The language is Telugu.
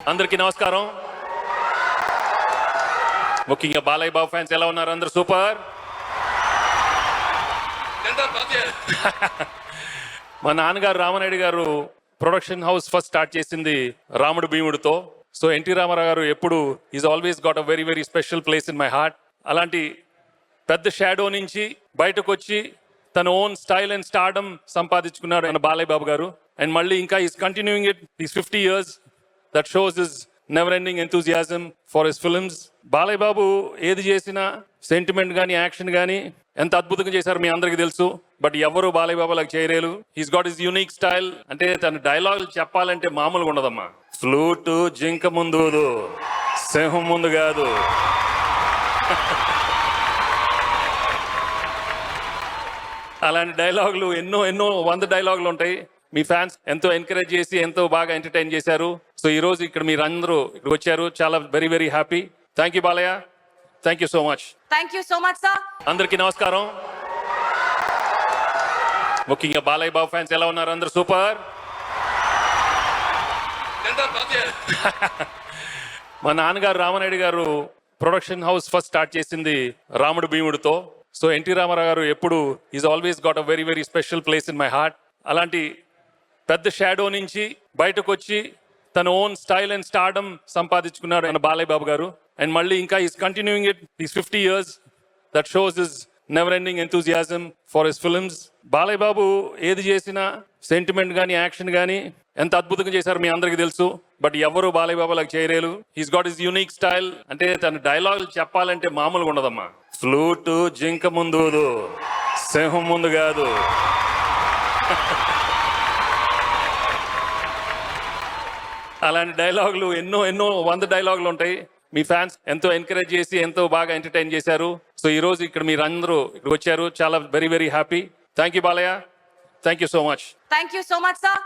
అందరికీ నమస్కారం. ముఖ్యంగా బాలయ్య బాబు ఫ్యాన్స్ ఎలా ఉన్నారు? అందరు సూపర్? మా నాన్నగారు రామనాయుడు గారు ప్రొడక్షన్ హౌస్ ఫస్ట్ స్టార్ట్ చేసింది రాముడు భీముడితో. సో ఎన్టీ రామారావు గారు ఎప్పుడు is always got a very very special place in my heart అలాంటి పెద్ద షాడో నుంచి బయటకు వచ్చి తన ఓన్ స్టైల్ అండ్ స్టార్డమ్ సంపాదించుకున్నాడు మన బాలయ్య బాబు గారు. అండ్ మళ్ళీ ఇంకా is continuing it is fifty years that shows is never ending enthusiasm for his films Balayya Babu ఏది చేసినా సెంటిమెంట్ కానీ యాక్షన్ కానీ ఎంత అద్భుతంగా చేశారు మీ అందరికీ తెలుసు. బట్ ఎవరు బాలయ్య బాబు లాగా చేయలేరు he's got is unique style అంటే తన డైలాగ్ చెప్పాలంటే మామూలుగా ఉండదమ్మా. ఫ్లూటు జింక ముందు సింహం ముందు కాదు. అలాంటి డైలాగులు ఎన్నో ఎన్నో వంద డైలాగులు ఉంటాయి. మీ ఫ్యాన్స్ ఎంతో ఎంకరేజ్ చేసి ఎంతో బాగా ఎంటర్టైన్ చేశారు. సో ఈ రోజు ఇక్కడ మీరు అందరూ ఇక్కడ వచ్చారు. చాలా very very happy thank you Balayya thank you so much thank you so much sir అందరికీ నమస్కారం. ముఖ్యంగా బాలయ్య బాబు ఫ్యాన్స్ ఎలా ఉన్నారు? అందరు సూపర్? మా నాన్నగారు రామనాయుడు గారు ప్రొడక్షన్ హౌస్ ఫస్ట్ స్టార్ట్ చేసింది రాముడు భీముడితో. సో ఎన్టీ రామారావు గారు ఎప్పుడు is always got a very very special place in my heart అలాంటి పెద్ద షాడో నుంచి బయటకు వచ్చి తన ఓన్ స్టైల్ అండ్ స్టార్డమ్ సంపాదించుకున్నాడు ఆయన బాలయ్య బాబు గారు. అండ్ మళ్ళీ ఇంకా is continuing it is fifty years that shows is never ending enthusiasm for his films Balayya Babu ఏది చేసినా సెంటిమెంట్ కానీ యాక్షన్ కానీ ఎంత అద్భుతంగా చేశారు మీ అందరికీ తెలుసు. బట్ ఎవరు బాలయ్య బాబు లాగా చేయలేరు he's got is unique style అంటే తన డైలాగ్ చెప్పాలంటే మామూలుగా ఉండదమ్మా. ఫ్లూటు జింక ముందు సింహం ముందు కాదు. అలాంటి డైలాగులు ఎన్నో ఎన్నో వంద డైలాగులు ఉంటాయి. మీ ఫ్యాన్స్ ఎంతో ఎంకరేజ్ చేసి ఎంతో బాగా ఎంటర్టైన్ చేశారు. సో ఈ రోజు ఇక్కడ మీరు అందరూ ఇక్కడ వచ్చారు. చాలా very very happy thank you Balayya thank you so much thank you so much sir